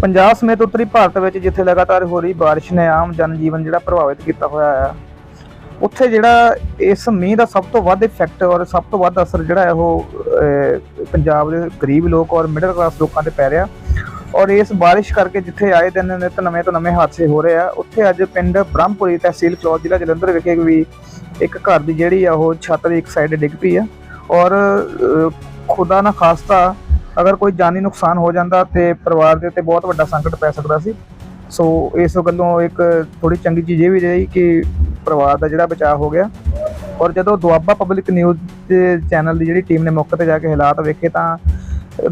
ਪੰਜਾਬ ਸਮੇਤ ਉੱਤਰੀ ਭਾਰਤ ਵਿੱਚ ਜਿੱਥੇ ਲਗਾਤਾਰ ਹੋ ਰਹੀ ਬਾਰਿਸ਼ ਨੇ ਆਮ ਜਨਜੀਵਨ ਜਿਹੜਾ ਪ੍ਰਭਾਵਿਤ ਕੀਤਾ ਹੋਇਆ ਆ, ਉੱਥੇ ਜਿਹੜਾ ਇਸ ਮੀਂਹ ਦਾ ਸਭ ਤੋਂ ਵੱਧ ਇਫੈਕਟ ਔਰ ਸਭ ਤੋਂ ਵੱਧ ਅਸਰ ਜਿਹੜਾ ਹੈ ਉਹ ਪੰਜਾਬ ਦੇ ਗਰੀਬ ਲੋਕ ਔਰ ਮਿਡਲ ਕਲਾਸ ਲੋਕਾਂ ਤੇ ਪੈ ਰਿਹਾ। ਔਰ ਇਸ ਬਾਰਿਸ਼ ਕਰਕੇ ਜਿੱਥੇ ਆਏ ਦਿਨ ਨਿਤ ਨਵੇਂ ਤੋਂ ਨਵੇਂ ਹਾਦਸੇ ਹੋ ਰਹੇ ਆ, ਉੱਥੇ ਅੱਜ ਪਿੰਡ ਬ੍ਰਹਮਪੁਰੀ ਤਹਿਸੀਲ ਫਲੌਰ ਜ਼ਿਲ੍ਹਾ ਜਲੰਧਰ ਵਿਖੇ ਵੀ ਇੱਕ ਘਰ ਦੀ ਜਿਹੜੀ ਆ ਉਹ ਛੱਤ ਦੀ ਇੱਕ ਸਾਈਡ ਡਿੱਗ ਪਈ ਆ। ਔਰ ਖੁਦਾ ਨਾ ਖਾਸਤਾ ਅਗਰ ਕੋਈ ਜਾਨੀ ਨੁਕਸਾਨ ਹੋ ਜਾਂਦਾ ਤੇ ਪਰਿਵਾਰ ਦੇ ਉੱਤੇ ਬਹੁਤ ਵੱਡਾ ਸੰਕਟ ਪੈ ਸਕਦਾ ਸੀ। ਸੋ ਇਸ ਗੱਲੋਂ ਇੱਕ ਥੋੜੀ ਚੰਗੀ ਚੀਜ਼ ਇਹ ਵੀ ਰਹੀ ਕਿ ਪਰਿਵਾਰ ਦਾ ਜਿਹੜਾ ਬਚਾਅ ਹੋ ਗਿਆ। ਔਰ ਜਦੋਂ ਦੁਆਬਾ ਪਬਲਿਕ ਨਿਊਜ਼ ਦੇ ਚੈਨਲ ਦੀ ਜਿਹੜੀ ਟੀਮ ਨੇ ਮੌਕੇ ਤੇ ਜਾ ਕੇ ਹਾਲਾਤ ਵੇਖੇ ਤਾਂ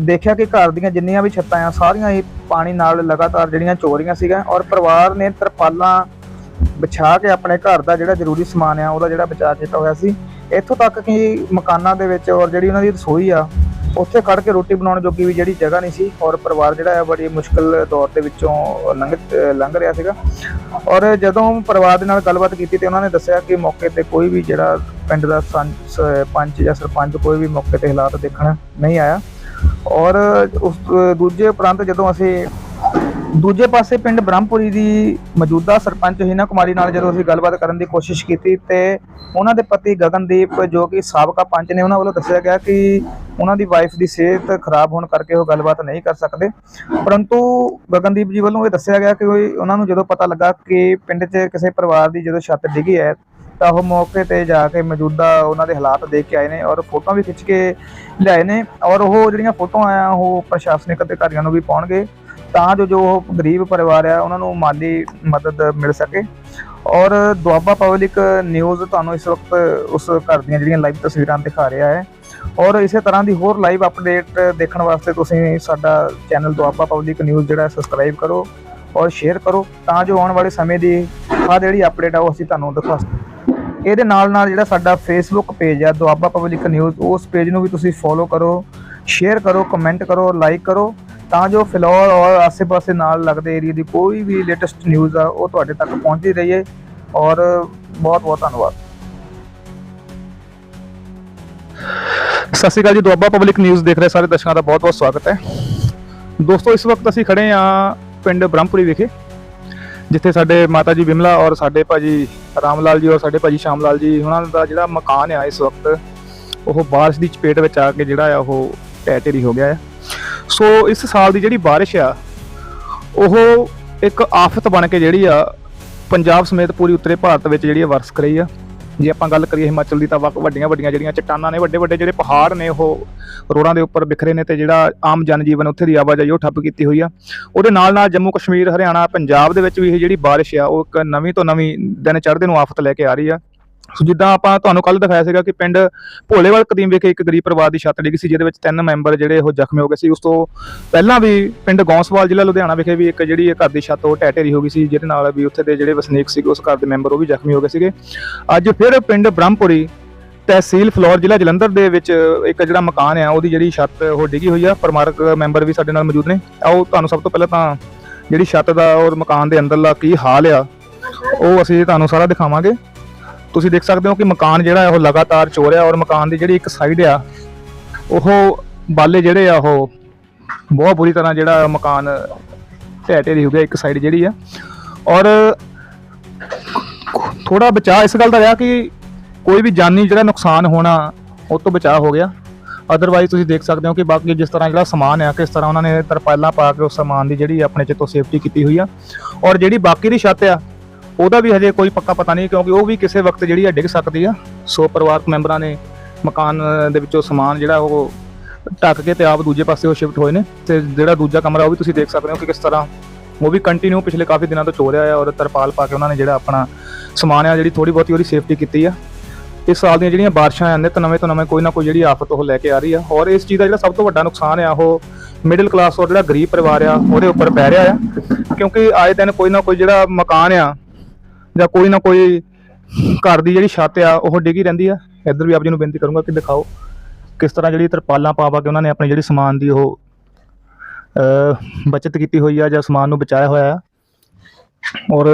ਦੇਖਿਆ ਕਿ ਘਰ ਦੀਆਂ ਜਿੰਨੀਆਂ ਵੀ ਛੱਤਾਂ ਆ, ਸਾਰੀਆਂ ਹੀ ਪਾਣੀ ਨਾਲ ਲਗਾਤਾਰ ਜਿਹੜੀਆਂ ਚੋ ਰਹੀਆਂ ਸੀਗੀਆਂ ਔਰ ਪਰਿਵਾਰ ਨੇ ਤਰਪਾਲਾਂ ਵਿਛਾ ਕੇ ਆਪਣੇ ਘਰ ਦਾ ਜਿਹੜਾ ਜ਼ਰੂਰੀ ਸਮਾਨ ਆ, ਉਹਦਾ ਜਿਹੜਾ ਬਚਾਅ ਕੀਤਾ ਹੋਇਆ ਸੀ। ਇੱਥੋਂ ਤੱਕ ਕਿ ਮਕਾਨਾਂ ਦੇ ਵਿੱਚ ਔਰ ਜਿਹੜੀ ਉਹਨਾਂ ਦੀ ਰਸੋਈ ਆ ਉੱਥੇ ਖੜ ਕੇ ਰੋਟੀ ਬਣਾਉਣ ਜੋਗੀ ਵੀ ਜਿਹੜੀ ਜਗ੍ਹਾ ਨਹੀਂ ਸੀ ਔਰ ਪਰਿਵਾਰ ਜਿਹੜਾ ਹੈ ਬੜੀ ਮੁਸ਼ਕਲ ਦੌਰ ਦੇ ਵਿੱਚੋਂ ਲੰਘ ਲੰਘ ਰਿਹਾ ਸੀਗਾ। ਔਰ ਜਦੋਂ ਪਰਿਵਾਰ ਦੇ ਨਾਲ ਗੱਲਬਾਤ ਕੀਤੀ ਤੇ ਉਹਨਾਂ ਨੇ ਦੱਸਿਆ ਕਿ ਮੌਕੇ ਤੇ ਕੋਈ ਵੀ ਜਿਹੜਾ ਪਿੰਡ ਦਾ ਸੰ- ਪੰਚ ਜਾਂ ਸਰਪੰਚ ਕੋਈ ਵੀ ਮੌਕੇ ਤੇ ਹਾਲਾਤ ਦੇਖਣ ਨਹੀਂ ਆਇਆ। ਔਰ ਉਸ ਦੂਜੇ ਉਪਰੰਤ ਜਦੋਂ ਅਸੀਂ ਦੂਜੇ ਪਾਸੇ ਪਿੰਡ ਬ੍ਰਹਮਪੁਰੀ ਦੀ ਮੌਜੂਦਾ ਸਰਪੰਚ ਹੀਨਾ ਕੁਮਾਰੀ ਨਾਲ ਜਦੋਂ ਅਸੀਂ ਗੱਲਬਾਤ ਕਰਨ ਦੀ ਕੋਸ਼ਿਸ਼ ਕੀਤੀ ਤੇ ਉਹਨਾਂ ਦੇ ਪਤੀ ਗਗਨਦੀਪ ਜੋ ਕਿ ਸਾਬਕਾ ਪੰਚ ਨੇ, ਉਹਨਾਂ ਵੱਲੋਂ ਦੱਸਿਆ ਗਿਆ ਕਿ ਉਹਨਾਂ ਦੀ ਵਾਈਫ ਦੀ ਸਿਹਤ ਖਰਾਬ ਹੋਣ ਕਰਕੇ ਉਹ ਗੱਲਬਾਤ ਨਹੀਂ ਕਰ ਸਕਦੇ। ਪਰੰਤੂ ਗਗਨਦੀਪ ਜੀ ਵੱਲੋਂ ਇਹ ਦੱਸਿਆ ਗਿਆ ਕਿ ਉਹਨਾਂ ਨੂੰ ਜਦੋਂ ਪਤਾ ਲੱਗਾ ਕਿ ਪਿੰਡ 'ਚ ਕਿਸੇ ਪਰਿਵਾਰ ਦੀ ਜਦੋਂ ਛੱਤ ਡਿੱਗੀ ਹੈ, ਤਾਂ ਉਹ ਮੌਕੇ ਤੇ ਜਾ ਕੇ ਮੌਜੂਦਾ ਉਹਨਾਂ ਦੇ ਹਾਲਾਤ ਦੇਖ ਕੇ ਆਏ ਨੇ ਔਰ ਫੋਟੋਆਂ ਵੀ ਖਿੱਚ ਕੇ ਲਿਆਏ ਨੇ ਔਰ ਉਹ ਜਿਹੜੀਆਂ ਫੋਟੋਆਂ ਆ, ਉਹ ਪ੍ਰਸ਼ਾਸਨਿਕ ਅਧਿਕਾਰੀਆਂ ਨੂੰ ਵੀ ਪਾਉਣਗੇ। ਤਾਂ ਜੋ ਜੋ ਉਹ ਗਰੀਬ ਪਰਿਵਾਰ ਆ, ਉਹਨਾਂ ਨੂੰ ਮਾਲੀ ਮਦਦ ਮਿਲ ਸਕੇ। ਔਰ ਦੁਆਬਾ ਪਬਲਿਕ ਨਿਊਜ਼ ਤੁਹਾਨੂੰ ਇਸ ਵਕਤ ਉਸ ਘਰ ਦੀਆਂ ਜਿਹੜੀਆਂ ਲਾਈਵ ਤਸਵੀਰਾਂ ਦਿਖਾ ਰਿਹਾ ਹੈ। ਔਰ ਇਸੇ ਤਰ੍ਹਾਂ ਦੀ ਹੋਰ ਲਾਈਵ ਅਪਡੇਟ ਦੇਖਣ ਵਾਸਤੇ ਤੁਸੀਂ ਸਾਡਾ ਚੈਨਲ ਦੁਆਬਾ ਪਬਲਿਕ ਨਿਊਜ਼ ਜਿਹੜਾ ਸਬਸਕ੍ਰਾਈਬ ਕਰੋ ਔਰ ਸ਼ੇਅਰ ਕਰੋ ਤਾਂ ਜੋ ਆਉਣ ਵਾਲੇ ਸਮੇਂ ਦੀ ਆ ਜਿਹੜੀ ਅਪਡੇਟ ਆ, ਉਹ ਅਸੀਂ ਤੁਹਾਨੂੰ ਦਿਖਾ ਸਕੀਏ। ਇਹਦੇ ਨਾਲ ਨਾਲ ਜਿਹੜਾ ਸਾਡਾ ਫੇਸਬੁੱਕ ਪੇਜ ਆ, ਦੁਆਬਾ ਪਬਲਿਕ ਨਿਊਜ਼, ਉਸ ਪੇਜ ਨੂੰ ਵੀ ਤੁਸੀਂ ਫੋਲੋ ਕਰੋ ਸ਼ੇਅਰ ਕਰੋ ਕਮੈਂਟ ਕਰੋ ਲਾਈਕ ਕਰੋ। ਤਾਂ ਜੋ ਫਿਲੌਰ ਔਰ ਆਸ-ਪਾਸੇ ਨਾਲ ਲੱਗਦੇ ਏਰੀਆ ਦੀ ਕੋਈ ਵੀ ਲੇਟੈਸਟ ਨਿਊਜ਼ ਆ, ਉਹ ਤੁਹਾਡੇ ਤੱਕ ਪਹੁੰਚਦੀ ਰਹੀਏ ਔਰ ਬਹੁਤ ਬਹੁਤ ਧੰਨਵਾਦ। ਸਤਿ ਸ਼੍ਰੀ ਅਕਾਲ ਜੀ, ਦੁਆਬਾ ਪਬਲਿਕ ਨਿਊਜ਼ ਦੇਖ ਰਹੇ ਸਾਰੇ ਦਰਸ਼ਕਾਂ ਦਾ ਬਹੁਤ ਬਹੁਤ ਸਵਾਗਤ ਹੈ। ਦੋਸਤੋ, ਇਸ ਵਕਤ ਅਸੀਂ ਖੜੇ ਆ ਪਿੰਡ ਬ੍ਰਹਮਪੁਰੀ ਵਿਖੇ, ਜਿੱਥੇ ਸਾਡੇ ਮਾਤਾ ਜੀ ਬਿਮਲਾ ਔਰ ਸਾਡੇ ਭਾਜੀ ਰਾਮ ਲਾਲ ਜੀ ਔਰ ਸਾਡੇ ਭਾਜੀ ਸ਼ਾਮ ਲਾਲ ਜੀ, ਉਹਨਾਂ ਦਾ ਜਿਹੜਾ ਮਕਾਨ ਆ ਇਸ ਵਕਤ, ਉਹ ਬਾਰਿਸ਼ ਦੀ ਚਪੇਟ ਵਿੱਚ ਆ ਕੇ ਜਿਹੜਾ ਆ, ਉਹ ਢਹਿ ਢੇਰੀ ਹੋ ਗਿਆ ਹੈ ਸੋ ਇਸ ਸਾਲ ਦੀ ਜਿਹੜੀ ਬਾਰਿਸ਼ ਆ, ਉਹ ਇੱਕ ਆਫਤ ਬਣ ਕੇ ਜਿਹੜੀ ਆ, ਪੰਜਾਬ ਸਮੇਤ ਪੂਰੀ ਉੱਤਰੀ ਭਾਰਤ ਵਿੱਚ ਜਿਹੜੀ ਆ ਵਰਸ ਰਹੀ ਆ। ਜੇ ਆਪਾਂ ਗੱਲ ਕਰੀਏ ਹਿਮਾਚਲ ਦੀ ਤਾਂ ਵੱਖ ਵੱਡੀਆਂ ਵੱਡੀਆਂ ਜਿਹੜੀਆਂ ਚਟਾਨਾਂ ਨੇ, ਵੱਡੇ ਵੱਡੇ ਜਿਹੜੇ ਪਹਾੜ ਨੇ, ਉਹ ਰੋਡਾਂ ਦੇ ਉੱਪਰ ਬਿਖਰੇ ਨੇ ਤੇ ਜਿਹੜਾ ਆਮ ਜਨਜੀਵਨ ਉੱਥੇ ਦੀ ਆਵਾਜਾਈ ਉਹ ਠੱਪ ਕੀਤੀ ਹੋਈ ਆ। ਉਹਦੇ ਨਾਲ ਨਾਲ ਜੰਮੂ ਕਸ਼ਮੀਰ, ਹਰਿਆਣਾ, ਪੰਜਾਬ ਦੇ ਵਿੱਚ ਵੀ ਇਹ ਜਿਹੜੀ ਬਾਰਿਸ਼ ਆ, ਉਹ ਇੱਕ ਨਵੀਂ ਤੋਂ ਨਵੀਂ ਦਿਨ ਚੜ੍ਹਦੇ ਨੂੰ ਆਫਤ ਲੈ ਕੇ ਆ ਰਹੀ ਆ। ਸੋ ਜਿੱਦਾਂ ਆਪਾਂ ਤੁਹਾਨੂੰ ਕੱਲ ਦਿਖਾਇਆ ਸੀਗਾ ਕਿ ਪਿੰਡ ਭੋਲੇਵਾਲ ਕਦੀਮ ਵਿਖੇ ਇੱਕ ਗਰੀਬ ਪਰਿਵਾਰ ਦੀ ਛੱਤ ਡਿੱਗੀ ਸੀ, ਜਿਹਦੇ ਵਿੱਚ ਤਿੰਨ ਮੈਂਬਰ ਜਿਹੜੇ ਉਹ ਜ਼ਖਮੀ ਹੋ ਗਏ ਸੀ। ਉਸ ਤੋਂ ਪਹਿਲਾਂ ਵੀ ਪਿੰਡ ਗੌਂਸਵਾਲ ਜ਼ਿਲ੍ਹਾ ਲੁਧਿਆਣਾ ਵਿਖੇ ਵੀ ਇੱਕ ਜਿਹੜੀ ਘਰ ਦੀ ਛੱਤ ਉਹ ਟੈਟੇਰੀ ਹੋ ਗਈ ਸੀ, ਜਿਹਦੇ ਨਾਲ ਵੀ ਉੱਥੇ ਦੇ ਜਿਹੜੇ ਵਸਨੀਕ ਸੀਗੇ, ਉਸ ਘਰ ਦੇ ਮੈਂਬਰ ਉਹ ਵੀ ਜ਼ਖਮੀ ਹੋ ਗਏ ਸੀਗੇ। ਅੱਜ ਫਿਰ ਪਿੰਡ ਬ੍ਰਹਮਪੁਰੀ ਤਹਿਸੀਲ ਫਲੌਰ ਜ਼ਿਲ੍ਹਾ ਜਲੰਧਰ ਦੇ ਵਿੱਚ ਇੱਕ ਜਿਹੜਾ ਮਕਾਨ ਆ, ਉਹਦੀ ਜਿਹੜੀ ਛੱਤ ਉਹ ਡਿੱਗੀ ਹੋਈ ਆ। ਪਰਿਵਾਰਕ ਮੈਂਬਰ ਵੀ ਸਾਡੇ ਨਾਲ ਮੌਜੂਦ ਨੇ। ਆਓ, ਤੁਹਾਨੂੰ ਸਭ ਤੋਂ ਪਹਿਲਾਂ ਤਾਂ ਜਿਹੜੀ ਛੱਤ ਦਾ ਔਰ ਮਕਾਨ ਦੇ ਅੰਦਰਲਾ ਕੀ ਹਾਲ ਆ, ਉਹ ਅਸੀਂ ਤੁਹਾਨੂੰ ਸਾਰਾ ਦਿਖਾਵਾਂਗੇ। ਤੁਸੀਂ ਦੇਖ ਸਕਦੇ ਹੋ ਕਿ ਮਕਾਨ ਜਿਹੜਾ ਉਹ ਲਗਾਤਾਰ ਚੋ ਰਿਹਾ ਔਰ ਮਕਾਨ ਦੀ ਜਿਹੜੀ ਇੱਕ ਸਾਈਡ ਆ, ਉਹ ਬਾਲੇ ਜਿਹੜੇ ਆ, ਉਹ ਬਹੁਤ ਬੁਰੀ ਤਰ੍ਹਾਂ ਜਿਹੜਾ ਮਕਾਨ ਢਹਿ ਢੇਰੀ ਹੋ ਗਿਆ ਇੱਕ ਸਾਈਡ ਜਿਹੜੀ ਆ। ਔਰ ਥੋੜਾ ਬਚਾਅ, ਇਸ ਗੱਲ ਦਾ ਰਿਹਾ ਕਿ ਕੋਈ ਵੀ ਜਾਨੀ ਜਿਹੜਾ ਨੁਕਸਾਨ ਹੋਣਾ, ਉਹ ਤੋਂ ਬਚਾਅ ਹੋ ਗਿਆ। ਅਦਰਵਾਈਜ਼ ਤੁਸੀਂ ਦੇਖ ਸਕਦੇ ਹੋ ਕਿ ਬਾਕੀ ਜਿਸ ਤਰ੍ਹਾਂ ਜਿਹੜਾ ਸਮਾਨ ਆ, ਕਿਸ ਤਰ੍ਹਾਂ ਉਹਨਾਂ ਨੇ ਤਰਪਾਲਾਂ ਪਾ ਕੇ ਉਸ ਸਮਾਨ ਦੀ ਜਿਹੜੀ ਆਪਣੇ ਚ ਤੋਂ ਸੇਫਟੀ ਕੀਤੀ ਹੋਈ ਆ। ਔਰ ਜਿਹੜੀ ਬਾਕੀ ਦੀ ਛੱਤ ਆ ਉਹਦਾ ਵੀ ਹਜੇ ਕੋਈ ਪੱਕਾ ਪਤਾ ਨਹੀਂ ਕਿਉਂਕਿ ਉਹ ਵੀ ਕਿਸੇ ਵਕਤ ਜਿਹੜੀ ਆ ਡਿੱਗ ਸਕਦੀ ਆ। ਸੋ ਪਰਿਵਾਰਕ ਮੈਂਬਰਾਂ ਨੇ ਮਕਾਨ ਦੇ ਵਿੱਚੋਂ ਸਮਾਨ ਜਿਹੜਾ ਉਹ ਢੱਕ ਕੇ ਤੇ ਆਪ ਦੂਜੇ ਪਾਸੇ ਉਹ ਸ਼ਿਫਟ ਹੋਏ ਨੇ ਤੇ ਜਿਹੜਾ ਦੂਜਾ ਕਮਰਾ ਉਹ ਵੀ ਤੁਸੀਂ ਦੇਖ ਸਕਦੇ ਹੋ ਕਿ ਕਿਸ ਤਰ੍ਹਾਂ ਉਹ ਵੀ ਕੰਟੀਨਿਊ ਪਿਛਲੇ ਕਾਫੀ ਦਿਨਾਂ ਤੋਂ ਚੋ ਰਿਹਾ ਹੈ ਔਰ ਤਰਪਾਲ ਪਾ ਕੇ ਉਹਨਾਂ ਨੇ ਜਿਹੜਾ ਆਪਣਾ ਸਮਾਨ ਆ ਜਿਹੜੀ ਥੋੜੀ ਬਹੁਤੀ ਉਹਦੀ ਸੇਫਟੀ ਕੀਤੀ ਆ। ਇਸ ਸਾਲ ਦੀਆਂ ਜਿਹੜੀਆਂ ਬਾਰਿਸ਼ਾਂ ਆਉਂਦੇ ਤਾਂ ਨਵੇਂ ਤੋਂ ਨਵੇਂ ਕੋਈ ਨਾ ਕੋਈ ਜਿਹੜੀ ਆਫਤ ਉਹ ਲੈ ਕੇ ਆ ਰਹੀ ਆ ਔਰ ਇਸ ਚੀਜ਼ ਦਾ ਜਿਹੜਾ ਸਭ ਤੋਂ ਵੱਡਾ ਨੁਕਸਾਨ ਆ, ਉਹ ਮਿਡਲ ਕਲਾਸ ਔਰ ਜਿਹੜਾ ਗਰੀਬ ਪਰਿਵਾਰ ਆ, ਉਹਦੇ ਉੱਪਰ ਪੈ ਰਿਹਾ ਆ। ਕਿਉਂਕਿ ਆਏ ਦਿਨ ਕੋਈ ਨਾ ਕੋਈ ਜਿਹੜਾ ਮਕਾਨ ਆ ਜਾਂ ਕੋਈ ਨਾ ਕੋਈ ਘਰ ਦੀ ਜਿਹੜੀ ਛੱਤ ਆ ਉਹ ਡਿੱਗੀ ਰਹਿੰਦੀ ਆ। ਇੱਧਰ ਵੀ ਆਪ ਜੀ ਨੂੰ ਬੇਨਤੀ ਕਰੂੰਗਾ ਕਿ ਦਿਖਾਓ ਕਿਸ ਤਰ੍ਹਾਂ ਜਿਹੜੀ ਤਰਪਾਲਾਂ ਪਾ ਪਾ ਕੇ ਉਹਨਾਂ ਨੇ ਆਪਣੀ ਜਿਹੜੀ ਸਮਾਨ ਦੀ ਉਹ ਅ, ਬਚਤ ਕੀਤੀ ਹੋਈ ਆ ਜਾਂ ਸਮਾਨ ਨੂੰ ਬਚਾਇਆ ਹੋਇਆ ਆ। ਔਰ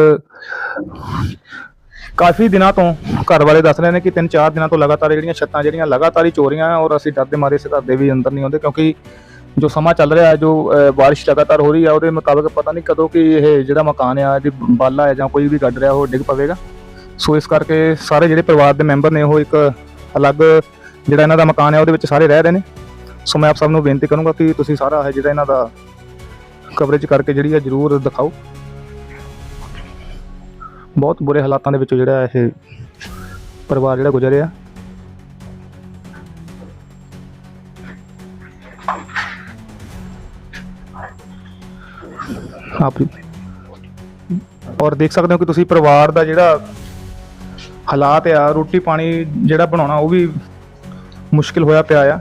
ਕਾਫੀ ਦਿਨਾਂ ਤੋਂ ਘਰ ਵਾਲੇ ਦੱਸ ਰਹੇ ਨੇ ਕਿ ਤਿੰਨ ਚਾਰ ਦਿਨਾਂ ਤੋਂ ਲਗਾਤਾਰ ਜਿਹੜੀਆਂ ਛੱਤਾਂ ਜਿਹੜੀਆਂ ਲਗਾਤਾਰ ਹੀ ਚੋਰੀਆਂ ਆ ਔਰ ਅਸੀਂ ਡਰਦੇ ਮਾਰੇ ਇਸ ਘਰ ਦੇ ਵੀ ਅੰਦਰ ਨਹੀਂ ਆਉਂਦੇ ਕਿਉਂਕਿ ਜੋ ਸਮਾਂ ਚੱਲ ਰਿਹਾ ਹੈ ਜੋ ਅ, ਬਾਰਿਸ਼ ਲਗਾਤਾਰ ਹੋ ਰਹੀ ਹੈ ਉਹਦੇ ਮੁਤਾਬਕ ਪਤਾ ਨਹੀਂ ਕਦੋਂ ਕਿ ਇਹ ਜਿਹੜਾ ਮਕਾਨ ਆ ਇਹਦੀ ਬਾਲਾ ਹੈ ਜਾਂ ਕੋਈ ਵੀ ਗੱਡ ਰਿਹਾ ਉਹ ਡਿੱਗ ਪਵੇਗਾ। ਸੋ ਇਸ ਕਰਕੇ ਸਾਰੇ ਜਿਹੜੇ ਪਰਿਵਾਰ ਦੇ ਮੈਂਬਰ ਨੇ ਉਹ ਇੱਕ ਅਲੱਗ ਜਿਹੜਾ ਇਹਨਾਂ ਦਾ ਮਕਾਨ ਹੈ ਉਹਦੇ ਵਿੱਚ ਸਾਰੇ ਰਹਿ ਰਹੇ ਨੇ। ਸੋ ਮੈਂ ਆਪ ਸਭ ਨੂੰ ਬੇਨਤੀ ਕਰੂੰਗਾ ਕਿ ਤੁਸੀਂ ਸਾਰਾ ਇਹ ਜਿਹੜਾ ਇਹਨਾਂ ਦਾ ਕਵਰੇਜ ਕਰਕੇ ਜਿਹੜੀ ਹੈ ਜਰੂਰ ਦਿਖਾਓ। ਬਹੁਤ ਬੁਰੇ ਹਾਲਾਤਾਂ ਦੇ ਵਿੱਚੋਂ ਜਿਹੜਾ ਇਹ ਪਰਿਵਾਰ ਜਿਹੜਾ ਗੁਜ਼ਰਿਆ। ਆਪ ਜੀ ਔਰ ਦੇਖ ਸਕਦੇ ਹੋ ਕਿ ਤੁਸੀਂ ਪਰਿਵਾਰ ਦਾ ਜਿਹੜਾ ਹਾਲਾਤ ਆ, ਰੋਟੀ ਪਾਣੀ ਜਿਹੜਾ ਬਣਾਉਣਾ ਉਹ ਵੀ ਮੁਸ਼ਕਿਲ ਹੋਇਆ ਪਿਆ ਆ।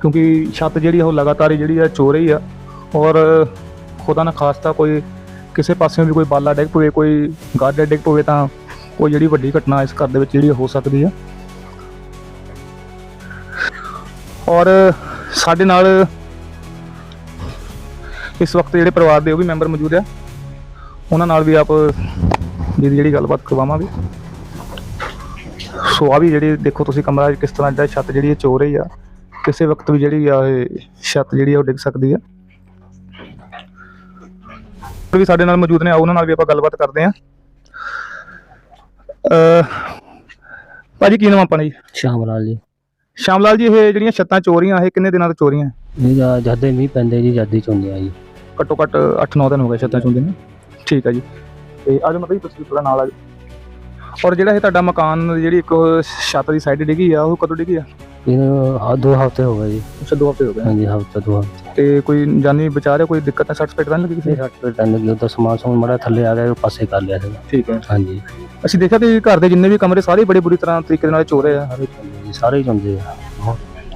ਕਿਉਂਕਿ ਛੱਤ ਜਿਹੜੀ ਆ ਉਹ ਲਗਾਤਾਰ ਜਿਹੜੀ ਆ ਚੋ ਰਹੀ ਆ। ਔਰ ਖੁਦਾ ਨਾ ਖਾਸਤਾ ਕੋਈ ਕਿਸੇ ਪਾਸਿਓਂ ਵੀ ਕੋਈ ਬਾਲਾ ਡਿੱਗ ਪਵੇ, ਕੋਈ ਗਾਡਾ ਡਿੱਗ ਪਵੇ ਤਾਂ ਕੋਈ ਜਿਹੜੀ ਵੱਡੀ ਘਟਨਾ ਇਸ ਘਰ ਦੇ ਵਿੱਚ ਜਿਹੜੀ ਹੋ ਸਕਦੀ ਆ। ਔਰ ਸਾਡੇ ਨਾਲ ਇਸ ਵਕਤ ਜਿਹੜੇ ਪਰਿਵਾਰ ਦੇ ਉਹ ਵੀ ਮੈਂਬਰ ਮੌਜੂਦ ਆ। ਉਹਨਾਂ ਨਾਲ ਵੀ ਆਪ ਜਿਹਦੀ ਜਿਹੜੀ ਗੱਲਬਾਤ ਕਰਵਾਵਾਂਗੇ। ਸੋ ਆ ਵੀ ਜਿਹੜੀ ਦੇਖੋ ਤੁਸੀਂ ਕਮਰਾ ਕਿਸ ਤਰ੍ਹਾਂ ਜਿਹੜਾ ਛੱਤ ਜਿਹੜੀ ਚੋ ਰਹੀ ਆ ਕਿਸੇ ਵਕਤ ਵੀ ਜਿਹੜੀ ਆ ਇਹ ਛੱਤ ਜਿਹੜੀ ਆ ਉਹ ਡਿੱਗ ਸਕਦੀ ਆ। ਵੀ ਸਾਡੇ ਨਾਲ ਮੌਜੂਦ ਨੇ ਉਹਨਾਂ ਨਾਲ ਵੀ ਆਪਾਂ ਗੱਲਬਾਤ ਕਰਦੇ ਆ ਅ ਭਾਜੀ ਕੀ ਨਾਮ ਆਪਣਾ ਜੀ? ਸ਼ਾਮ ਲਾਲ ਜੀ। ਸ਼ਾਮ ਲਾਲ ਜੀ ਇਹ ਜਿਹੜੀਆਂ ਛੱਤਾਂ ਚੋਰੀਆਂ ਇਹ ਕਿੰਨੇ ਦਿਨਾਂ ਤੋਂ ਚੋਰੀਆਂ? ਇਹ ਜਾਂ ਜਦੇ ਮੀਂਹ ਪੈਂਦੇ ਜੀ ਜਦ ਹੀ ਚੁੰਦੇ ਆ ਜੀ ਘੱਟੋ ਘੱਟ 8-9 ਦਿਨ ਹੋ ਗਏ ਛੱਤਾਂ ਚੋਂਦੇ ਨੇ। ਠੀਕ ਹੈ ਜੀ। ਤੇ ਅੱਜ ਮਤਲਬ ਤੁਸੀਂ ਥੋੜਾ ਨਾਲ ਆ ਜਾਓ। ਔਰ ਜਿਹੜਾ ਇਹ ਤੁਹਾਡਾ ਮਕਾਨ ਦੀ ਜਿਹੜੀ ਇੱਕ ਉਹ ਛੱਤ ਦੀ ਸਾਈਡ ਡਿੱਗੀ ਆ ਉਹ ਕਦੋਂ ਡਿੱਗੀ ਆ? ਇਹਨੂੰ ਆ ਦੋ ਹਫ਼ਤੇ ਹੋ ਗਏ ਜੀ। ਅੱਛਾ ਦੋ ਹਫ਼ਤੇ ਹੋ ਗਏ। ਹਾਂਜੀ ਹਫ਼ਤਾ ਦੋ ਹਫ਼ਤੇ। ਤੇ ਕੋਈ ਜਾਨੀ ਬਚਾ ਰਿਹਾ ਕੋਈ ਦਿੱਕਤ ਤਾਂ ਸੱਟ ਫੇਟ ਤਾਂ ਨਹੀਂ ਲੱਗੀ ਕਿਸੇ ਇਹ ਨੂੰ? ਸੱਟ ਪੇਟ ਲੱਗੀ। ਉਹਦਾ ਸਮਾਨ ਸਮੂਨ ਮੜਾ ਥੱਲੇ ਆ ਗਿਆ ਉਹ ਪਾਸੇ ਕਰ ਲਿਆ ਸੀਗਾ। ਠੀਕ ਹੈ ਹਾਂਜੀ। ਅਸੀਂ ਦੇਖਿਆ ਕਿ ਘਰ ਦੇ ਜਿੰਨੇ ਵੀ ਕਮਰੇ ਸਾਰੇ ਬੜੇ ਬੁਰੀ ਤਰ੍ਹਾਂ ਤਰੀਕੇ ਦੇ ਨਾਲ ਚੋਰੇ ਆ। ਸਾਰੇ ਚੁੰਦੇ ਜੀ ਸਾਰੇ ਹੀ ਚੁੰਦੇ ਆ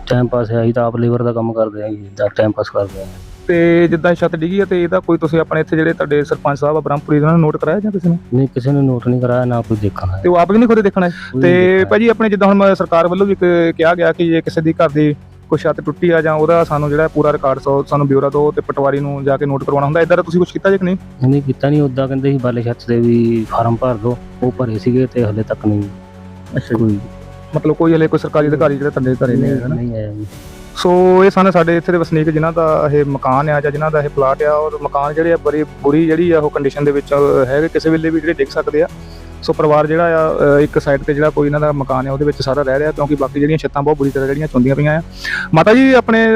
ਟਾਈਮ ਪਾਸ ਹੈ ਅਸੀਂ ਤਾਂ ਆਪ ਲੇਬਰ ਦਾ ਕੰਮ ਕਰਦੇ ਆ ਜੀ ਦਾ ਟਾਈਮ ਪਾਸ ਕਰਦੇ ਆ ਤੇ ਜਿੱਦਾਂ ਛੱਤ ਡਿੱਗੀ ਆ ਤੇ ਇਹਦਾ ਕੋਈ ਤੁਸੀਂ ਆਪਣੇ ਇੱਥੇ ਜਿਹੜੇ ਤੁਹਾਡੇ ਸਰਪੰਚ ਸਾਹਿਬ ਆ ਬ੍ਰਹਮਪੁਰੀ ਦੇ ਉਹਨਾਂ ਨੂੰ ਨੋਟ ਕਰਾਇਆ ਜਾਂ ਕਿਸੇ ਨੇ? ਨਹੀਂ ਕਿਸੇ ਨੇ ਨੋਟ ਨਹੀਂ ਕਰਾਇਆ ਨਾ ਕੋਈ ਦੇਖਣਾ ਤੇ ਉਹ ਆਪ ਵੀ ਨਹੀਂ ਖੁਦ ਦੇਖਣਾ ਹੈ? ਤੇ ਨਹੀਂ। ਭਾਜੀ ਆਪਣੇ ਜਿੱਦਾਂ ਹੁਣ ਸਰਕਾਰ ਵੱਲੋਂ ਵੀ ਇੱਕ ਕਿਹਾ ਗਿਆ ਕਿ ਜੇ ਕਿਸੇ ਦੀ ਘਰ ਦੀ ਕੋਈ ਛੱਤ ਟੁੱਟੀ ਆ ਜਾਂ ਉਹਦਾ ਸਾਨੂੰ ਜਿਹੜਾ ਪੂਰਾ ਰਿਕਾਰਡ ਸਾਨੂੰ ਬਿਊਰਾ ਦੋ ਤੇ ਪਟਵਾਰੀ ਨੂੰ ਜਾ ਕੇ ਨੋਟ ਕਰਵਾਉਣਾ ਹੁੰਦਾ ਇਦਾਂ ਤੁਸੀਂ ਕੁਝ ਕੀਤਾ ਜੇ ਕਿ ਨਹੀਂ? ਨਹੀਂ ਕੀਤਾ ਨਹੀਂ। ਉਦਾਂ ਕਹਿੰਦੇ ਸੀ ਬਾਲੇ ਛੱਤ ਦੇ ਵੀ ਫਾਰਮ ਭਰ ਦੋ ਉਹ ਭਰੇ ਸੀਗੇ ਤੇ ਹਲੇ ਤੱਕ ਨਹੀਂ। ਅੱਛਾ ਕੋਈ ਮਤਲਬ ਕੋਈ ਹਲੇ ਕੋਈ ਸਰਕਾਰੀ ਅਧਿਕਾਰੀ ਜਿਹੜਾ ਤੁਹਾਡੇ ਘਰੇ ਨੇ ਹਨਾ? ਨਹੀਂ ਆਇਆ ਜੀ। ਸੋ ਇਹ ਸਨ ਸਾਡੇ ਇੱਥੇ ਦੇ ਵਸਨੀਕ ਜਿਨ੍ਹਾਂ ਦਾ ਇਹ ਮਕਾਨ ਆ ਜਾਂ ਜਿਨ੍ਹਾਂ ਦਾ ਇਹ ਪਲਾਟ ਆ, ਔਰ ਮਕਾਨ ਜਿਹੜੇ ਆ ਬੜੀ ਬੁਰੀ ਜਿਹੜੀ ਆ ਉਹ ਕੰਡੀਸ਼ਨ ਦੇ ਵਿੱਚ ਹੈਗੇ। ਕਿਸੇ ਵੇਲੇ ਵੀ ਜਿਹੜੇ ਡਿੱਗ ਸਕਦੇ ਆ। ਸੋ ਪਰਿਵਾਰ ਜਿਹੜਾ ਆ ਇੱਕ ਸਾਈਡ ਤੇ ਜਿਹੜਾ ਕੋਈ ਇਹਨਾਂ ਦਾ ਮਕਾਨ ਆ, ਉਹਦੇ ਵਿੱਚ ਸਾਰਾ ਰਹਿ ਰਿਹਾ, ਕਿਉਂਕਿ ਬਾਕੀ ਜਿਹੜੀਆਂ ਛੱਤਾਂ ਬਹੁਤ ਬੁਰੀ ਤਰ੍ਹਾਂ ਜਿਹੜੀਆਂ ਚੁੰਦੀਆਂ ਪਈਆਂ ਆ। ਮਾਤਾ ਜੀ, ਆਪਣੇ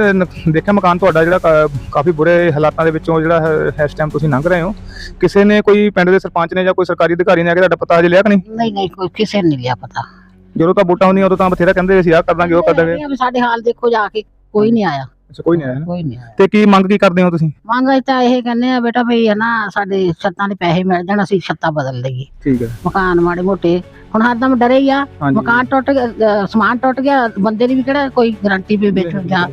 ਦੇਖਿਆ ਮਕਾਨ ਤੁਹਾਡਾ ਜਿਹੜਾ ਕਾ- ਕਾਫੀ ਬੁਰੇ ਹਾਲਾਤਾਂ ਦੇ ਵਿੱਚੋਂ ਜਿਹੜਾ ਇਸ ਟਾਈਮ ਤੁਸੀਂ ਲੰਘ ਰਹੇ ਹੋ। ਕਿਸੇ ਨੇ ਕੋਈ ਪਿੰਡ ਦੇ ਸਰਪੰਚ ਨੇ ਜਾਂ ਕੋਈ ਸਰਕਾਰੀ ਅਧਿਕਾਰੀ ਨੇ ਆ ਕੇ ਤੁਹਾਡਾ ਪਤਾ ਅਜੇ ਲਿਆ ਕਿ ਨਹੀਂ? ਨਹੀਂ ਨਹੀਂ, ਕੋਈ ਕਿਸੇ ਨੇ ਨਹੀਂ ਲਿਆ ਪਤਾ। ਜਦੋਂ ਤਾਂ ਵੋਟਾਂ ਹੁੰਦੀਆਂ ਉਦੋਂ ਤਾਂ ਬਥੇਰਾ ਕਹਿੰਦੇ ਸੀ ਆਹ ਕਰ ਦਾਂਗੇ ਉਹ ਕਰ ਦਾਂਗੇ। ਵੀ ਸਾਡੇ ਹਾਲ ਦੇਖੋ ਜਾ ਕੇ ਕੋਈ ਨਹੀਂ ਆਇਆ। ਅੱਛਾ ਕੋਈ ਨਹੀਂ ਆਇਆ। ਕੋਈ ਨਹੀਂ ਆਇਆ। ਤੇ ਕੀ ਮੰਗ ਕੀ ਕਰਦੇ ਹੋ ਤੁਸੀਂ? ਮੰਗ ਅਸੀਂ ਤਾਂ ਇਹ ਕਹਿੰਦੇ ਆ ਬੇਟਾ ਵੀ ਹੈ ਨਾ ਸਾਡੇ ਛੱਤਾਂ ਦੇ ਪੈਸੇ ਮਿਲ ਜਾਣ ਅਸੀਂ ਛੱਤਾਂ ਬਦਲ ਲਈਏ। ਠੀਕ ਹੈ। ਮਕਾਨ ਮਾੜੇ ਮੋਟੇ ਹੁਣ ਹਰਦਮ ਡਰੇ ਹੀ ਆ ਹਾਂਜੀ। ਮਕਾਨ ਟੁੱਟ ਗਿਆ ਸਮਾਨ ਟੁੱਟ ਗਿਆ ਬੰਦੇ ਦੀ ਵੀ ਕਿਹੜਾ ਕੋਈ ਗਾਰੰਟੀ ਵੀ ਬੈਠ ਜਾ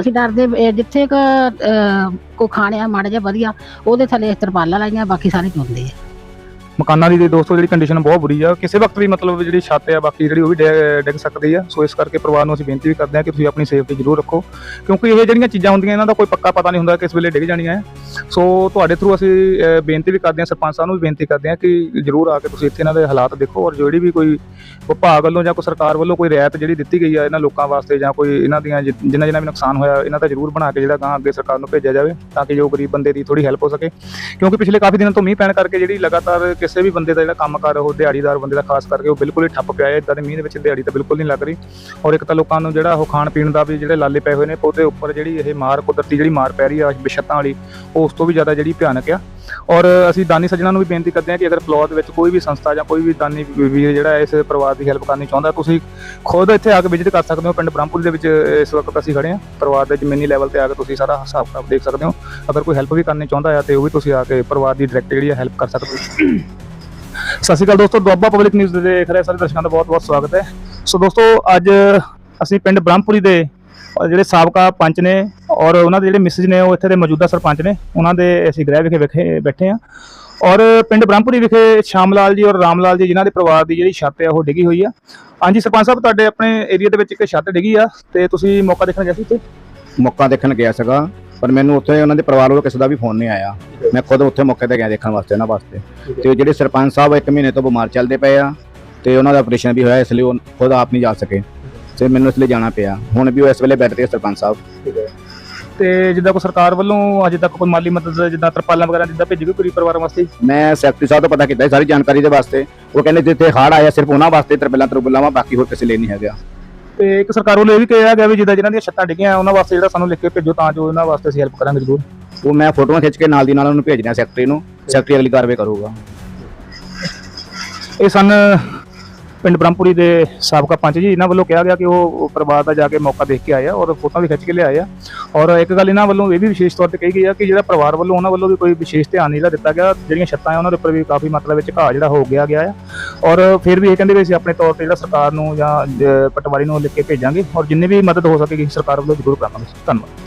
ਅਸੀਂ ਡਰਦੇ ਇਹ ਜਿੱਥੇ ਕ ਕੋ ਖਾਣਿਆ ਮਾੜਾ ਜਿਹਾ ਵਧੀਆ ਉਹਦੇ ਥੱਲੇ ਤਰਪਾਲਾਂ ਲਾਈਆਂ ਬਾਕੀ ਸਾਰੇ ਚੁੰਦੇ ਆ। ਮਕਾਨਾਂ ਦੀ ਦੋਸਤੋ ਜਿਹੜੀ ਕੰਡੀਸ਼ਨ ਬਹੁਤ ਬੁਰੀ ਆ ਕਿਸੇ ਵਕਤ ਵੀ ਮਤਲਬ ਜਿਹੜੀ ਛੱਤ ਆ ਬਾਕੀ ਜਿਹੜੀ ਉਹ ਵੀ ਡਿੱਗ- ਡਿੱਗ ਸਕਦੀ ਆ। ਸੋ ਇਸ ਕਰਕੇ ਪਰਿਵਾਰ ਨੂੰ ਅਸੀਂ ਬੇਨਤੀ ਵੀ ਕਰਦੇ ਹਾਂ ਕਿ ਤੁਸੀਂ ਆਪਣੀ ਸੇਫਟੀ ਜ਼ਰੂਰ ਰੱਖੋ ਕਿਉਂਕਿ ਇਹ ਜਿਹੜੀਆਂ ਚੀਜ਼ਾਂ ਹੁੰਦੀਆਂ ਇਹਨਾਂ ਦਾ ਕੋਈ ਪੱਕਾ ਪਤਾ ਨਹੀਂ ਹੁੰਦਾ ਕਿਸ ਵੇਲੇ ਡਿੱਗ ਜਾਣੀਆਂ ਹੈ ਸੋ ਤੁਹਾਡੇ ਥਰੂ ਅਸੀਂ ਅਹ, ਬੇਨਤੀ ਵੀ ਕਰਦੇ ਹਾਂ ਸਰਪੰਚ ਸਾਹਿਬ ਨੂੰ ਵੀ ਬੇਨਤੀ ਕਰਦੇ ਹਾਂ ਕਿ ਜ਼ਰੂਰ ਆ ਕੇ ਤੁਸੀਂ ਇੱਥੇ ਇਹਨਾਂ ਦੇ ਹਾਲਾਤ ਦੇਖੋ ਔਰ ਜਿਹੜੀ ਵੀ ਕੋਈ ਵਿਭਾਗ ਵੱਲੋਂ ਜਾਂ ਕੋਈ ਸਰਕਾਰ ਵੱਲੋਂ ਕੋਈ ਰਿਆਇਤ ਜਿਹੜੀ ਦਿੱਤੀ ਗਈ ਆ ਇਹਨਾਂ ਲੋਕਾਂ ਵਾਸਤੇ ਜਾਂ ਕੋਈ ਇਹਨਾਂ ਦੀਆਂ ਜਿ- ਜਿਨ੍ਹਾਂ ਜਿਨ੍ਹਾਂ ਵੀ ਨੁਕਸਾਨ ਹੋਇਆ ਇਹਨਾਂ ਦਾ ਜ਼ਰੂਰ ਬਣਾ ਕੇ ਜਿਹੜਾ ਗਾਂ ਅੱਗੇ ਸਰਕਾਰ ਨੂੰ ਭੇਜਿਆ ਜਾਵੇ ਤਾਂ ਕਿ ਜੋ ਗਰੀਬ ਬੰਦੇ ਦੀ ਥੋੜੀ ਹੈਲਪ ਹੋ ਸਕੇ। ਕਿਉਂਕਿ ਪਿਛਲੇ ਕਾਫੀ ਦਿਨਾਂ ਤੋਂ ਮੀਂਹ ਪੈਣ ਕਰਕੇ ਜਿਹੜੀ ਲਗਾਤਾਰ ਕਿਸੇ ਵੀ ਬੰਦੇ ਦਾ ਜਿਹੜਾ ਕੰਮਕਾਰ ਉਹ ਦਿਹਾੜੀਦਾਰ ਬੰਦੇ ਦਾ ਖਾਸ ਕਰਕੇ ਉਹ ਬਿਲਕੁਲ ਹੀ ਠੱਪ ਪਿਆ ਹੈ। ਇਦਾਂ ਦੇ ਮੀਂਹ ਦੇ ਵਿੱਚ ਦਿਹਾੜੀ ਤਾਂ ਬਿਲਕੁਲ ਨਹੀਂ ਲੱਗ ਰਹੀ। ਔਰ ਇੱਕ ਤਾਂ ਲੋਕਾਂ ਨੂੰ ਜਿਹੜਾ ਉਹ ਖਾਣ ਪੀਣ ਦਾ ਵੀ ਜਿਹੜੇ ਲਾਲੇ ਪਏ ਹੋਏ ਨੇ, ਉਹਦੇ ਉੱਪਰ ਜਿਹੜੀ ਇਹ ਮਾਰ ਕੁਦਰਤੀ ਜਿਹੜੀ ਮਾਰ ਪੈ ਰਹੀ ਆ ਛੱਤਾਂ ਵਾਲੀ ਉਹ ਉਸ ਤੋਂ ਵੀ ਜ਼ਿਆਦਾ ਜਿਹੜੀ ਭਿਆਨਕ ਆ। ਔਰ ਅਸੀਂ ਦਾਨੀ ਸੱਜਣਾ ਨੂੰ ਵੀ ਬੇਨਤੀ ਕਰਦੇ ਹਾਂ ਕਿ ਅਗਰ ਫਲੋਰ ਦੇ ਵਿੱਚ ਕੋਈ ਵੀ ਸੰਸਥਾ ਜਾਂ ਕੋਈ ਵੀ ਦਾਨੀ ਵੀਰ ਜਿਹੜਾ ਇਸ ਪਰਿਵਾਰ ਦੀ ਹੈਲਪ ਕਰਨੀ ਚਾਹੁੰਦਾ, ਤੁਸੀਂ ਖੁਦ ਇੱਥੇ ਆ ਕੇ ਵਿਜ਼ਿਟ ਕਰ ਸਕਦੇ ਹੋ, ਪਿੰਡ ਬ੍ਰਹਮਪੁਰ ਦੇ ਵਿੱਚ ਇਸ ਵਕਤ ਅਸੀਂ ਖੜੇ ਹਾਂ। ਪਰਿਵਾਰ ਦੇ ਜ਼ਮੀਨੀ ਲੈਵਲ ਤੇ ਆ ਕੇ ਤੁਸੀਂ ਸਾਰਾ ਹਿਸਾਬ ਕਿਤਾਬ ਦੇਖ ਸਕਦੇ ਹੋ। ਅਗਰ ਕੋਈ ਹੈਲਪ ਵੀ ਕਰਨੀ ਚਾਹੁੰਦਾ ਆ ਤੇ ਉਹ ਵੀ ਤੁਸੀਂ ਆ ਕੇ ਪਰਿਵਾਰ ਦੀ ਡਾਇਰੈਕਟ ਜਿਹੜੀ ਹੈਲਪ ਕਰ ਸਕਦੇ ਹੋ। ਸਤਿ ਸ਼੍ਰੀ ਅਕਾਲ ਦੋਸਤੋ, ਦੁਆਬਾ ਪਬਲਿਕ ਨਿਊਜ਼ ਦੇ ਦੇਖ ਰਹੇ ਸਾਰੇ ਦਰਸ਼ਕਾਂ ਦਾ ਬਹੁਤ-ਬਹੁਤ ਸਵਾਗਤ ਹੈ। ਸੋ ਦੋਸਤੋ, ਅੱਜ ਅਸੀਂ ਪਿੰਡ ਬ੍ਰਹਮਪੁਰੀ ਦੇ ਔਰ ਜਿਹੜੇ ਸਾਬਕਾ ਪੰਚ ਨੇ ਔਰ ਉਹਨਾਂ ਦੇ ਜਿਹੜੇ ਮਿਸਿਸ ਨੇ, ਉਹ ਇੱਥੇ ਦੇ ਮੌਜੂਦਾ ਸਰਪੰਚ ਨੇ, ਉਹਨਾਂ ਦੇ ਅਸੀਂ ਗ੍ਰਹਿ ਵਿਖੇ ਵਿਖੇ ਬੈਠੇ ਆ ਔਰ ਪਿੰਡ ਬ੍ਰਹਮਪੁਰੀ ਵਿਖੇ ਸ਼ਾਮ ਲਾਲ ਜੀ ਔਰ ਰਾਮ ਲਾਲ ਜੀ, ਜਿਨ੍ਹਾਂ ਦੇ ਪਰਿਵਾਰ ਦੀ ਜਿਹੜੀ ਛੱਤ ਹੈ, ਉਹ ਡਿੱਗੀ ਹੋਈ ਆ। ਹਾਂਜੀ, ਸਰਪੰਚ ਸਾਹਿਬ, ਤੁਹਾਡੇ ਆਪਣੇ ਏਰੀਆ ਦੇ ਵਿੱਚ ਇੱਕ ਛੱਤ ਡਿੱਗੀ ਆ ਤੇ ਤੁਸੀਂ ਮੌਕਾ ਦੇਖਣ ਗਏ ਸੀ ਇੱਥੇ ਮੌਕਾ ਦੇਖਣ ਗਿਆ ਸੀਗਾ, ਪਰ ਮੈਨੂੰ ਉੱਥੇ ਉਹਨਾਂ ਦੇ ਪਰਿਵਾਰ ਵੱਲੋਂ ਕਿਸੇ ਦਾ ਵੀ ਫੋਨ ਨਹੀਂ ਆਇਆ। ਮੈਂ ਖੁਦ ਉੱਥੇ ਮੌਕੇ ਤੇ ਗਿਆ ਦੇਖਣ ਵਾਸਤੇ, ਉਹਨਾਂ ਵਾਸਤੇ। ਤੇ ਜਿਹੜੇ ਸਰਪੰਚ ਸਾਹਿਬ ਇੱਕ ਮਹੀਨੇ ਤੋਂ ਬਿਮਾਰ ਚੱਲਦੇ ਪਏ ਆ ਤੇ ਉਹਨਾਂ ਦਾ ਆਪਰੇਸ਼ਨ ਵੀ ਹੋਇਆ, ਇਸ ਲਈ ਉਹ ਖੁਦ ਆਪ ਨਹੀਂ ਜਾ ਸਕੇ। ਤੇ ਮੈਨੂੰ ਇਸ ਲਈ ਜਾਣਾ ਪਿਆ। ਹੁਣ ਵੀ ਉਹ ਇਸ ਵੇਲੇ ਬੈਠ ਤੇ ਸਰਪੰਚ ਸਾਹਿਬ। ਤੇ ਜਿੱਦਾਂ ਕੋਈ ਸਰਕਾਰ ਵੱਲੋਂ ਅਜੇ ਤੱਕ ਕੋਈ ਮਾਲੀ ਮਦਦ ਜਿੱਦਾਂ ਤਰਪਾਲਾਂ ਵਗੈਰਾ ਜਿੱਦਾਂ ਭੇਜੀ ਗਈ ਗਰੀਬ ਪਰਿਵਾਰਾਂ ਵਾਸਤੇ? ਮੈਂ ਸੈਕਟਰੀ ਸਾਹਿਬ ਤੋਂ ਪਤਾ ਕੀਤਾ ਸੀ ਸਾਰੀ ਜਾਣਕਾਰੀ ਦੇ ਵਾਸਤੇ। ਉਹ ਕਹਿੰਦੇ ਜਿੱਥੇ ਹੜ੍ਹ ਆਇਆ ਸਿਰਫ ਉਹਨਾਂ ਵਾਸਤੇ ਤਰਪਾਲਾਂ ਤਰਪਾਲਾਂ ਵਾ ਬਾਕੀ ਹੋਰ ਕਿਸੇ ਲਈ ਨਹੀਂ ਹੈਗਾ। ਤੇ ਇੱਕ ਸਰਕਾਰ ਵੱਲੋਂ ਇਹ ਵੀ ਕਿਹਾ ਗਿਆ ਵੀ ਜਿੱਦਾਂ ਜਿਨ੍ਹਾਂ ਦੀਆਂ ਛੱਤਾਂ ਡਿੱਗੀਆਂ ਉਹਨਾਂ ਵਾਸਤੇ ਜਿਹੜਾ ਸਾਨੂੰ ਲਿਖ ਕੇ ਭੇਜੋ ਤਾਂ ਜੋ ਇਹਨਾਂ ਵਾਸਤੇ ਅਸੀਂ ਹੈਲਪ ਕਰਾਂਗੇ ਜ਼ਰੂਰ। ਉਹ ਮੈਂ ਫੋਟੋਆਂ ਖਿੱਚ ਕੇ ਨਾਲ ਦੀ ਨਾਲ ਉਹਨੂੰ ਭੇਜ ਰਿਹਾ ਸੈਕਟਰੀ ਨੂੰ। ਸੈਕਟਰੀ ਅਗਲੀ ਕਾਰਵਾਈ ਕਰੂਗਾ। ਇਹ ਸਨ ਪਿੰਡ ਬ੍ਰਹਮਪੁਰੀ ਦੇ ਸਾਬਕਾ ਪੰਚ ਜੀ, ਇਹਨਾਂ ਵੱਲੋਂ ਕਿਹਾ ਗਿਆ ਕਿ ਉਹ ਪਰਿਵਾਰ ਦਾ ਜਾ ਕੇ ਮੌਕਾ ਦੇਖ ਕੇ ਆਏ ਆ ਔਰ ਫੋਟੋਆਂ ਵੀ ਖਿੱਚ ਕੇ ਲਿਆਏ ਆ। ਔਰ ਇੱਕ ਗੱਲ ਇਹਨਾਂ ਵੱਲੋਂ ਇਹ ਵੀ ਵਿਸ਼ੇਸ਼ ਤੌਰ ਤੇ ਕਹੀ ਗਈ ਆ ਕਿ ਜਿਹੜਾ ਪਰਿਵਾਰ ਵੱਲੋਂ ਉਹਨਾਂ ਵੱਲੋਂ ਵੀ ਕੋਈ ਵਿਸ਼ੇਸ਼ ਧਿਆਨ ਨਹੀਂ ਜਿਹੜਾ ਦਿੱਤਾ ਗਿਆ। ਜਿਹੜੀਆਂ ਛੱਤਾਂ ਆ, ਉਹਨਾਂ ਦੇ ਉੱਪਰ ਵੀ ਕਾਫੀ ਮਾਤਰਾ ਵਿੱਚ ਘਾਹ ਜਿਹੜਾ ਹੋ ਗਿਆ ਗਿਆ ਆ। ਔਰ ਫਿਰ ਵੀ ਇਹ ਕਹਿੰਦੇ ਵੀ ਅਸੀਂ ਆਪਣੇ ਤੌਰ ਤੇ ਜਿਹੜਾ ਸਰਕਾਰ ਨੂੰ ਜਾਂ ਪਟਵਾਰੀ ਨੂੰ ਲਿਖ ਕੇ ਭੇਜਾਂਗੇ। ਔਰ ਜਿੰਨੀ ਵੀ ਮਦਦ ਹੋ ਸਕੇਗੀ, ਸਰਕਾਰ ਵੱਲੋਂ ਜ਼ਰੂਰ ਕਰਾਂਗੇ। ਧੰਨਵਾਦ।